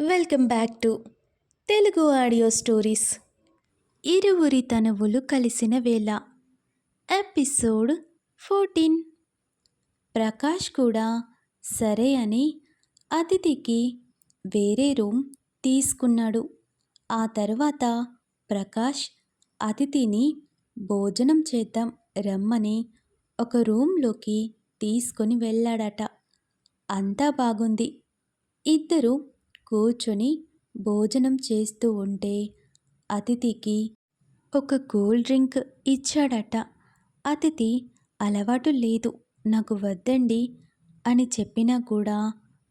Welcome back to Telugu audio stories. ఇరువురి తనువులు కలిసిన వేళ. Episode fourteen. ప్రకాష్ కూడా సరే అని అతిథికి వేరే రూమ్ తీసుకున్నాడు. ఆ తర్వాత ప్రకాష్ అతిథిని భోజనం చేద్దాం రమ్మని ఒక రూమ్లోకి తీసుకొని వెళ్ళాడట. అంతా బాగుంది. ఇద్దరు కూర్చొని భోజనం చేస్తూ ఉంటే అతిథికి ఒక కూల్ డ్రింక్ ఇచ్చాడట. అతిథి అలవాటు లేదు నాకు వద్దండి అని చెప్పినా కూడా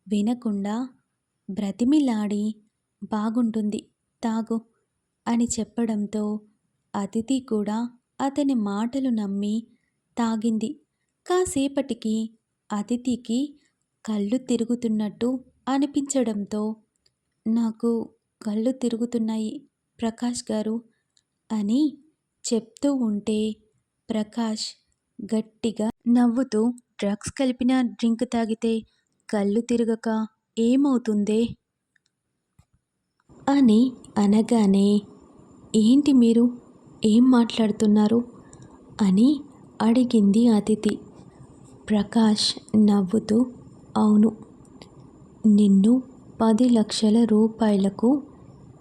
వినకుండా బ్రతిమిలాడి బాగుంటుంది తాగు అని చెప్పడంతో అతిథి కూడా అతని మాటలు నమ్మి తాగింది. కాసేపటికి అతిథికి కళ్ళు తిరుగుతున్నట్టు అనిపించడంతో నాకు కళ్ళు తిరుగుతున్నాయి ప్రకాష్ గారు అని చెప్తూ ఉంటే ప్రకాష్ గట్టిగా నవ్వుతూ డ్రగ్స్ కలిపిన డ్రింక్ తాగితే కళ్ళు తిరగక ఏమవుతుందే? అని అనగానే ఏంటి మీరు? ఏం మాట్లాడుతున్నారు? అని అడిగింది అతిథి. ప్రకాష్ నవ్వుతూ అవును నిన్ను పది లక్షల రూపాయలకు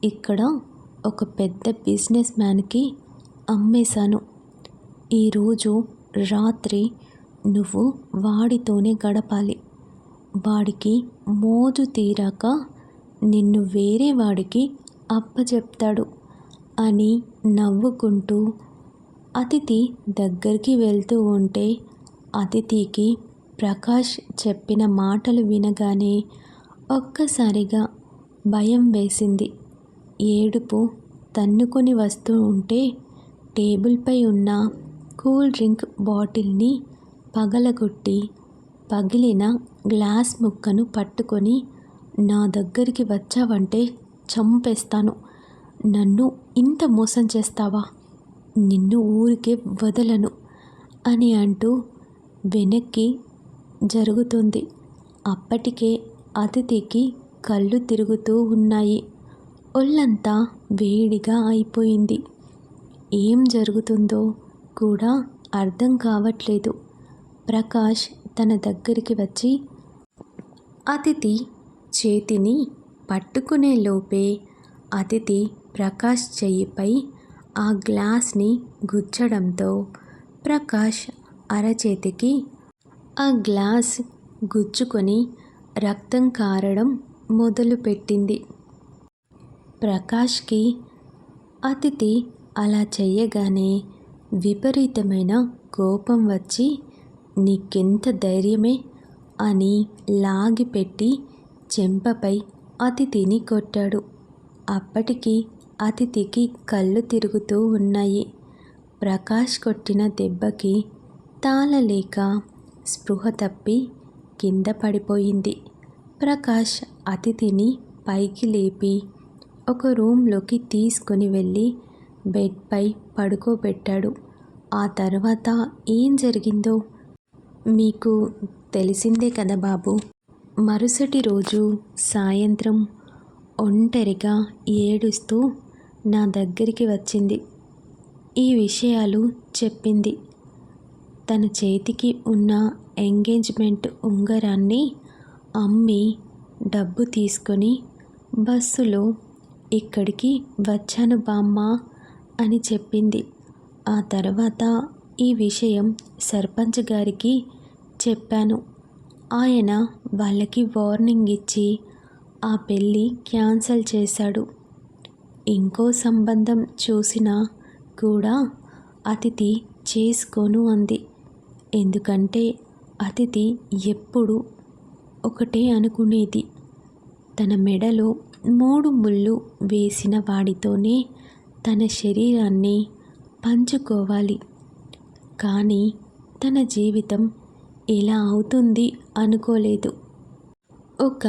ఇక్కడ ఒక పెద్ద బిజినెస్ మ్యాన్కి అమ్మేశాను. ఈరోజు రాత్రి నువ్వు వాడితోనే గడపాలి. వాడికి మోజు తీరాక నిన్ను వేరే వాడికి అప్పచెప్తాడు అని నవ్వుకుంటూ అతిథి దగ్గరికి వెళ్తూ ఉంటే అతిథికి ప్రకాష్ చెప్పిన మాటలు వినగానే ఒక్కసారిగా భయం వేసింది. ఏడుపు తన్నుకొని వస్తూ ఉంటే టేబుల్పై ఉన్న కూల్ డ్రింక్ బాటిల్ని పగలగొట్టి పగిలిన గ్లాస్ ముక్కను పట్టుకొని నా దగ్గరికి వచ్చావంటే చంపేస్తాను. నన్ను ఇంత మోసం చేస్తావా? నిన్ను ఊరికే వదలను అని అంటూ వెనక్కి జరుగుతుంది. అప్పటికే అతిథికి కళ్ళు తిరుగుతూ ఉన్నాయి. ఒళ్ళంతా వేడిగా అయిపోయింది. ఏం జరుగుతుందో కూడా అర్థం కావట్లేదు. ప్రకాష్ తన దగ్గరికి వచ్చి అతిథి చేతిని పట్టుకునే లోపే అతిథి ప్రకాష్ చెయ్యిపై ఆ గ్లాస్ని గుచ్చడంతో ప్రకాష్ అరచేతికి ఆ గ్లాస్ గుచ్చుకొని రక్తం కారడం మొదలుపెట్టింది. ప్రకాష్కి అతిథి అలా చెయ్యగానే విపరీతమైన కోపం వచ్చి నీకెంత ధైర్యమే? అని లాగిపెట్టి చెంపపై అతిథిని కొట్టాడు. అప్పటికి అతిథికి కళ్ళు తిరుగుతూ ఉన్నాయి. ప్రకాష్ కొట్టిన దెబ్బకి తాళలేక స్పృహ తప్పి కింద పడిపోయింది. ప్రకాష్ అతిథిని పైకి లేపి ఒక రూమ్లోకి తీసుకొని వెళ్ళి బెడ్పై పడుకోబెట్టాడు. ఆ తర్వాత ఏం జరిగిందో మీకు తెలిసిందే కదా బాబు. మరుసటి రోజు సాయంత్రం ఒంటరిగా ఏడుస్తూ నా దగ్గరికి వచ్చింది. ఈ విషయాలు చెప్పింది. తన చేతికి ఉన్న ఎంగేజ్మెంట్ ఉంగరాన్ని అమ్మి డబ్బు తీసుకొని బస్సులో ఇక్కడికి వచ్చాను బామ్మ అని చెప్పింది. ఆ తర్వాత ఈ విషయం సర్పంచ్ గారికి చెప్పాను. ఆయన వాళ్ళకి వార్నింగ్ ఇచ్చి ఆ పెళ్ళి క్యాన్సల్ చేశాడు. ఇంకో సంబంధం చూసినా కూడా అతిథి చేసుకోను అంది. ఎందుకంటే అతిథి ఎప్పుడు ఒకటే అనుకునేది. తన మెడలో మూడు ముళ్ళు వేసిన వాడితోనే తన శరీరాన్ని పంచుకోవాలి. కానీ తన జీవితం ఎలా అవుతుంది అనుకోలేదు. ఒక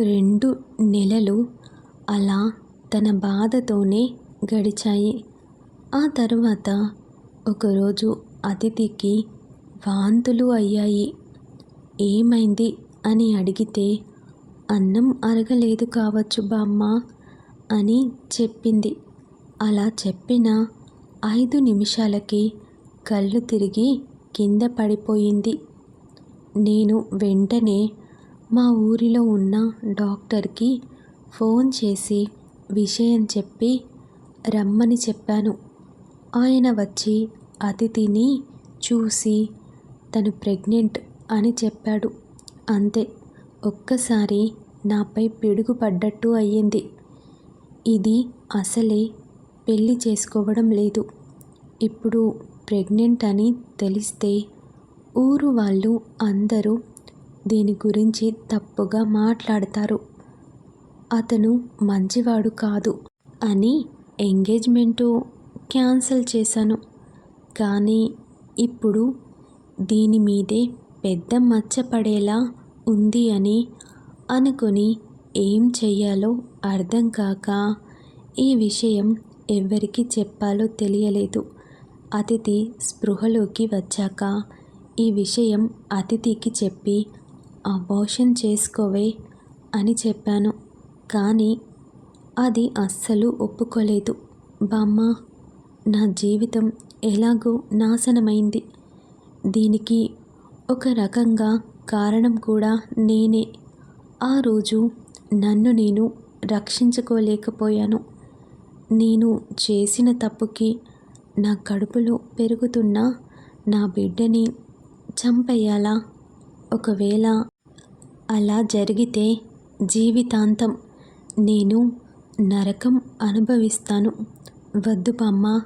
రెండు నెలలు అలా తన బాధతోనే గడిచాయి. ఆ తర్వాత ఒకరోజు అతిథికి వాంతులు అయ్యాయి. ఏమైంది? అని అడిగితే అన్నం అరగలేదు కావచ్చు బామ్మ అని చెప్పింది. అలా చెప్పిన ఐదు నిమిషాలకి కళ్ళు తిరిగి కింద పడిపోయింది. నేను వెంటనే మా ఊరిలో ఉన్న డాక్టర్కి ఫోన్ చేసి విషయం చెప్పి రమ్మని చెప్పాను. ఆయన వచ్చి అతిథిని చూసి తను ప్రెగ్నెంట్ అని చెప్పాడు. అంతే ఒక్కసారి నాపై పిడుగు పడ్డట్టు అయ్యింది. ఇది అసలే పెళ్ళి చేసుకోవడం లేదు. ఇప్పుడు ప్రెగ్నెంట్ అని తెలిస్తే ఊరు వాళ్ళు అందరూ దీని గురించి తప్పుగా మాట్లాడతారు. అతను మంచివాడు కాదు అని ఎంగేజ్మెంటు క్యాన్సిల్ చేశాను. కానీ ఇప్పుడు దీని మీదే పెద్ద మచ్చ పడేలా ఉంది అని అనుకొని ఏం చెయ్యాలో అర్థం కాక ఈ విషయం ఎవరికి చెప్పాలో తెలియలేదు. అతిథి స్పృహలోకి వచ్చాక ఈ విషయం అతిథికి చెప్పి అబోషన్ చేసుకోవే అని చెప్పాను. కానీ అది అస్సలు ఒప్పుకోలేదు. బామ్మ నా జీవితం ఎలాగో నాశనమైంది. దీనికి ఒక రకంగా కారణం కూడా నేనే. ఆ రోజు నన్ను నేను రక్షించుకోలేకపోయాను. నేను చేసిన తప్పుకి నా కడుపులో పెరుగుతున్న నా బిడ్డని చంపేయాలా? ఒకవేళ అలా జరిగితే జీవితాంతం నేను నరకం అనుభవిస్తాను. వద్దు బామ్మ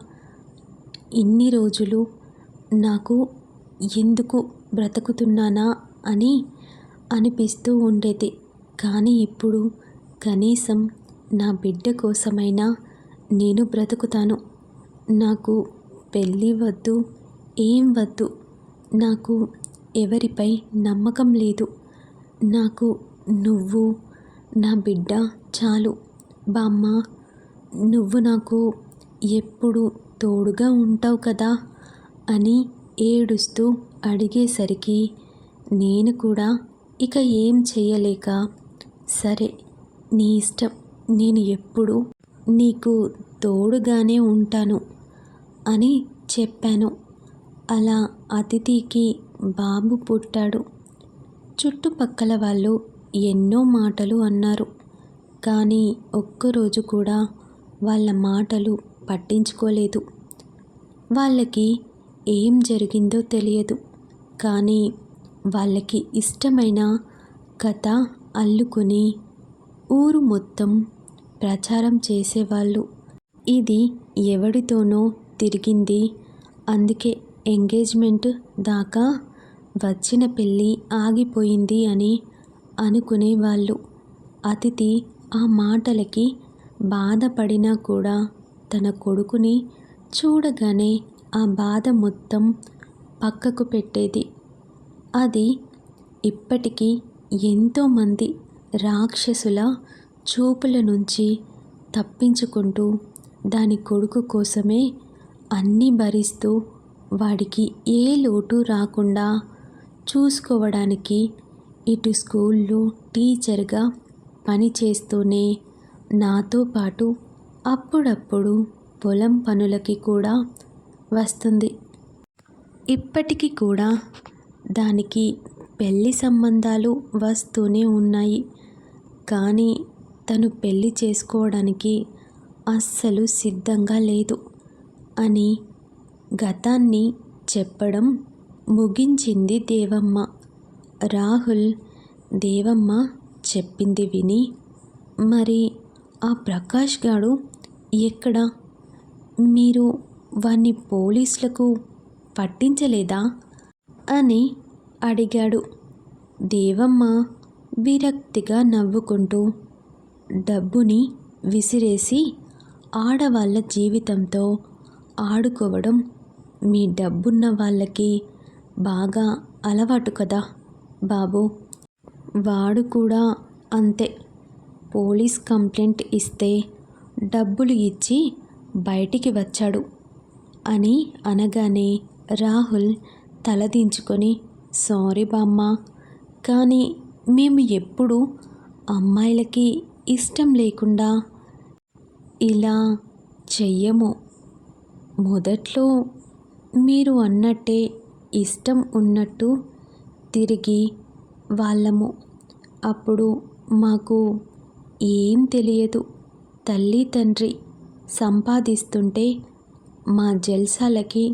ఇన్ని రోజులు నాకు ఎందుకు బ్రతుకుతున్నానా అని అనిపిస్తూ ఉండేది. కానీ ఇప్పుడు కనీసం నా బిడ్డ కోసమైనా నేను బ్రతుకుతాను. నాకు పెళ్ళి వద్దు ఏం వద్దు నాకు ఎవరిపై నమ్మకం లేదు. నాకు నువ్వు నా బిడ్డ చాలు. బామ్మ నువ్వు నాకు ఎప్పుడు తోడుగా ఉంటావు కదా అని ఏడుస్తూ అడిగేసరికి నేను కూడా ఇక ఏం చేయలేక సరే నీ ఇష్టం నేను ఎప్పుడు నీకు తోడుగానే ఉంటాను అని చెప్పాను. అలా అతిథికి బాబు పుట్టాడు. చుట్టుపక్కల వాళ్ళు ఎన్నో మాటలు అన్నారు. కానీ ఒక్కరోజు కూడా వాళ్ళ మాటలు పట్టించుకోలేదు. వాళ్ళకి ఏం జరిగిందో తెలియదు. కానీ వాళ్ళకి ఇష్టమైన కథ అల్లుకొని ఊరు మొత్తం ప్రచారం చేసేవాళ్ళు. ఇది ఎవడితోనో తిరిగింది. అందుకే ఎంగేజ్మెంట్ దాకా వచ్చిన పెళ్ళి ఆగిపోయింది అని అనుకునేవాళ్ళు. అతిథి ఆ మాటలకి బాధపడినా కూడా తన కొడుకుని చూడగానే ఆ బాధ మొత్తం పక్కకు పెట్టేది. అది ఇప్పటికీ ఎంతోమంది రాక్షసుల చూపుల నుంచి తప్పించుకుంటూ దాని కొడుకు కోసమే అన్నీ భరిస్తూ వాడికి ఏ లోటు రాకుండా చూసుకోవడానికి ఇటు స్కూల్లో టీచర్గా పనిచేస్తూనే నాతో పాటు అప్పుడప్పుడు పొలం పనులకి కూడా వస్తుంది. ఇప్పటికీ కూడా దానికి పెళ్ళి సంబంధాలు వస్తూనే ఉన్నాయి. కానీ తను పెళ్ళి చేసుకోవడానికి అస్సలు సిద్ధంగా లేదు అని గతాన్ని చెప్పడం ముగించింది దేవమ్మ. రాహుల్ దేవమ్మ చెప్పింది విని మరి ఆ ప్రకాష్ గాడు ఎక్కడ? మీరు వాణ్ణి పోలీసులకు పట్టించలేదా? అని అడిగాడు. దేవమ్మ విరక్తిగా నవ్వుకుంటూ డబ్బుని విసిరేసి ఆడవాళ్ళ జీవితంతో ఆడుకోవడం మీ డబ్బున్న వాళ్ళకి బాగా అలవాటు కదా బాబు? వాడు కూడా అంతే. పోలీస్ కంప్లైంట్ ఇస్తే డబ్బులు ఇచ్చి బయటికి వచ్చాడు. అని అనగానే రాహుల్ తలదించుకొని సారీ బామ్మ కానీ మేము ఎప్పుడు అమ్మాయిలకి ఇష్టం లేకుండా ఇలా చెయ్యము. మొదట్లో మీరు అన్నట్టే ఇష్టం ఉన్నట్టు తిరిగి వాళ్ళము. అప్పుడు మాకు ఏం తెలియదు. తల్లి తండ్రి సంపాదిస్తుంటే మా జల్సాలకి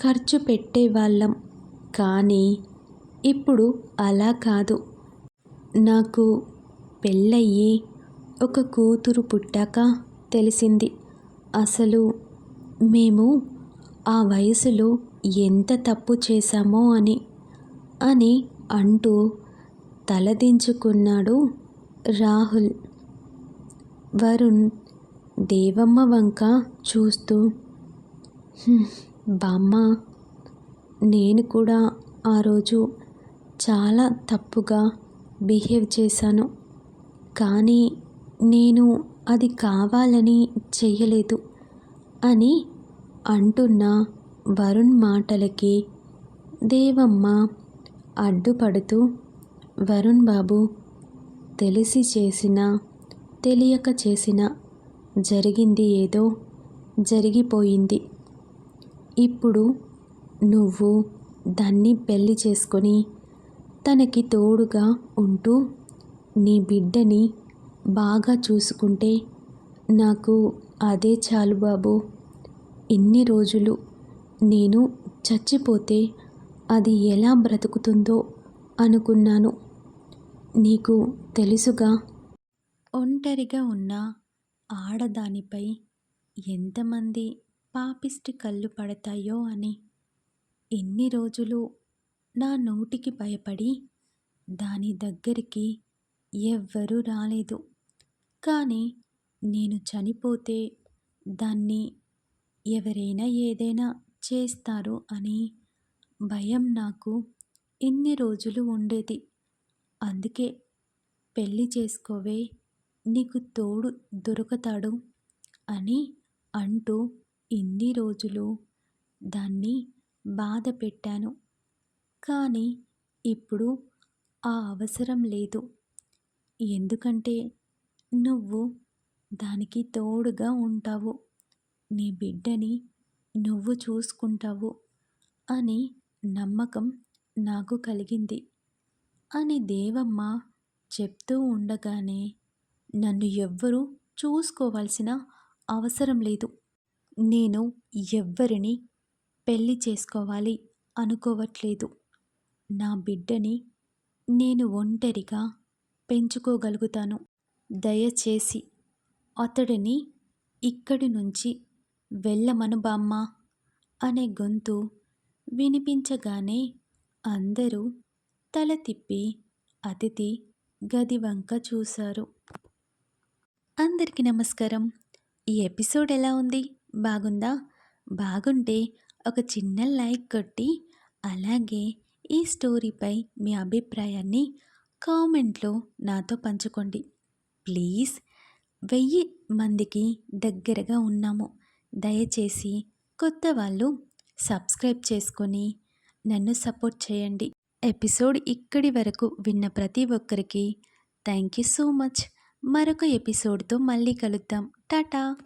ఖర్చు పెట్టేవాళ్ళం కానీ ఇప్పుడు అలా కాదు. నాకు పెళ్ళయ్యి ఒక కూతురు పుట్టాక తెలిసింది. అసలు మేము ఆ వయసులో ఎంత తప్పు చేశామో అని అని అంటూ తలదించుకున్నాడు రాహుల్. వరుణ్ దేవమ్మ వంక చూస్తూ బామ్మ నేను కూడా ఆ రోజు చాలా తప్పుగా బిహేవ్ చేశాను. కానీ నేను అది కావాలని చెయ్యలేదు అని అంటున్న వరుణ్ మాటలకి దేవమ్మ అడ్డుపడుతూ వరుణ్ బాబు తెలిసి చేసిన తెలియక చేసిన జరిగింది ఏదో జరిగిపోయింది. ఇప్పుడు నువ్వు దాన్ని పెళ్ళి చేసుకొని తనకి తోడుగా ఉంటూ నీ బిడ్డని బాగా చూసుకుంటే నాకు అదే చాలు బాబు. ఇన్ని రోజులు నేను చచ్చిపోతే అది ఎలా బ్రతుకుతుందో అనుకున్నాను. నీకు తెలుసుగా? ఒంటరిగా ఉన్న ఆడదానిపై ఎంతమంది పాపిష్టి కళ్ళు పడతాయో అని. ఎన్ని రోజులు నా నోటికి భయపడి దాని దగ్గరికి ఎవ్వరూ రాలేదు. కానీ నేను చనిపోతే దాన్ని ఎవరైనా ఏదైనా చేస్తారు అని భయం నాకు ఇన్ని రోజులు ఉండేది. అందుకే పెళ్ళి చేసుకోవే నీకు తోడు దొరుకుతాడు అని అంటూ ఇన్ని రోజులు దాన్ని బాధ పెట్టాను. కానీ ఇప్పుడు ఆ అవసరం లేదు. ఎందుకంటే నువ్వు దానికి తోడుగా ఉంటావు. నీ బిడ్డని నువ్వు చూసుకుంటావు అని నమ్మకం నాకు కలిగింది. అని దేవమ్మ చెప్తూ ఉండగానే నన్ను ఎవ్వరూ చూసుకోవాల్సిన అవసరం లేదు. నేను ఎవ్వరిని పెళ్ళి చేసుకోవాలి అనుకోవట్లేదు. నా బిడ్డని నేను ఒంటరిగా పెంచుకోగలుగుతాను. దయచేసి అతడిని ఇక్కడి నుంచి వెళ్ళమను బామ్మ అనే గొంతు వినిపించగానే అందరూ తల తిప్పి అతిథి గది వంక చూశారు. అందరికీ నమస్కారం. ఈ ఎపిసోడ్ ఎలా ఉంది? బాగుందా? బాగుంటే ఒక చిన్న లైక్ కొట్టి అలాగే ఈ స్టోరీపై మీ అభిప్రాయాన్ని కామెంట్లో నాతో పంచుకోండి. ప్లీజ్ వెయ్యి మందికి దగ్గరగా ఉన్నాము. దయచేసి కొత్త వాళ్ళు సబ్స్క్రైబ్ చేసుకొని నన్ను సపోర్ట్ చేయండి. ఎపిసోడ్ ఇక్కడి వరకు విన్న ప్రతి ఒక్కరికి థ్యాంక్ యూ సో మచ్. మరొక ఎపిసోడ్తో మళ్ళీ కలుద్దాం. టాటా!